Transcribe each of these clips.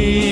ஒரு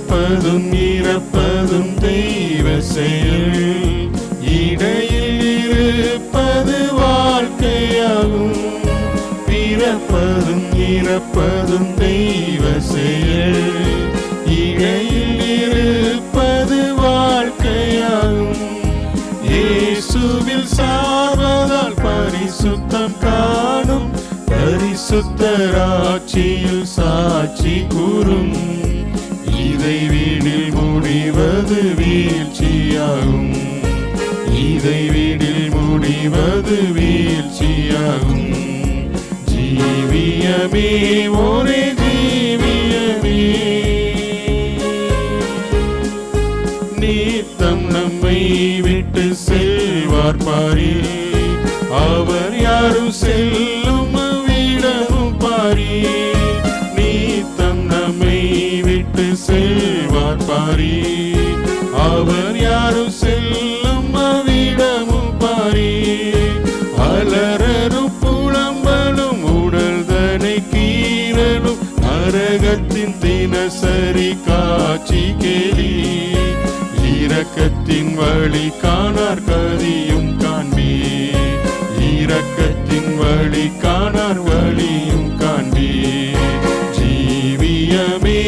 பிறப்பதும் இறப்பதும் தெய்வ செயல். இடையில் இருப்பது வாழ்க்கையாகும். பிறப்பதும் இறப்பதும் தெய்வ செயல். இடையில் இருப்பது வாழ்க்கையாகும். இயேசுவில் சார்வதால் பரிசுத்தம் காணும். பரிசுத்தராட்சியில் சாட்சி கூறும். முடிவது வீழ்ச்சியாகும். இதை வீடில் முடிவது வீழ்ச்சியாகும். ஜீவியமே ஒரே ஜீவியமே. நீத்தம் நம்மை விட்டு செல்வார் பாரி. அவர் யாரும் செல்லும் யாரும் செல்லும் விடமும் பாரி அலறரும் புலம்பலும் உடல் தனை கீரலும் அரகத்தின் தினசரி காட்சி கேலி. இரக்கத்தின் வழி காணார் கதியும் காண்பி. இரக்கத்தின் வழி காணார் வழியும் காண்பி. ஜீவியமே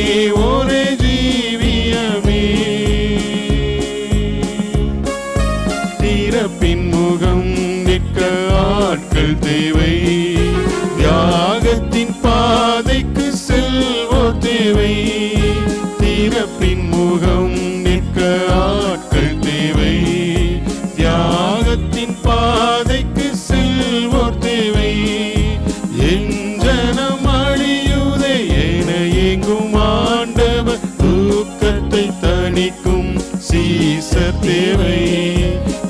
தணிக்கும் சீசர் தேவை.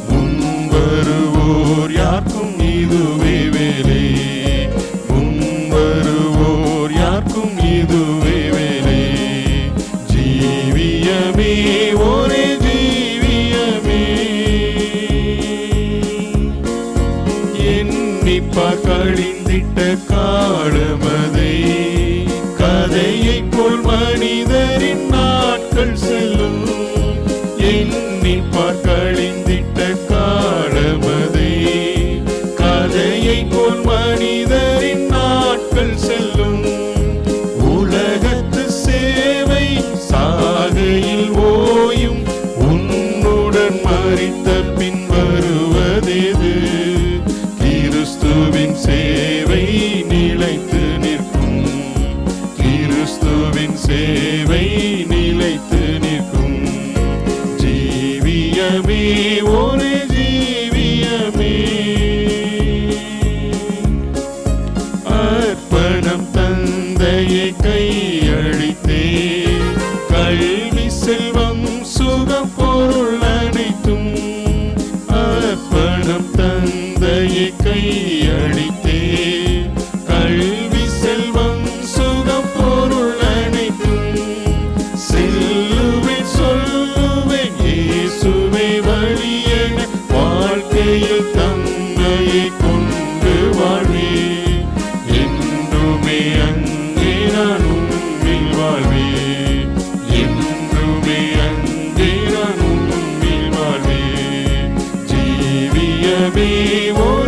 முன் வருவோர் யாருக்கும் இதுவே வேலை. முன் வருவோர் யாருக்கும் இதுவே வேலை. ஜீவியமே ஒரே ஜீவியமே. எண்ணிப்பா கழிந்திட்ட எண்ணிப்பார் to be.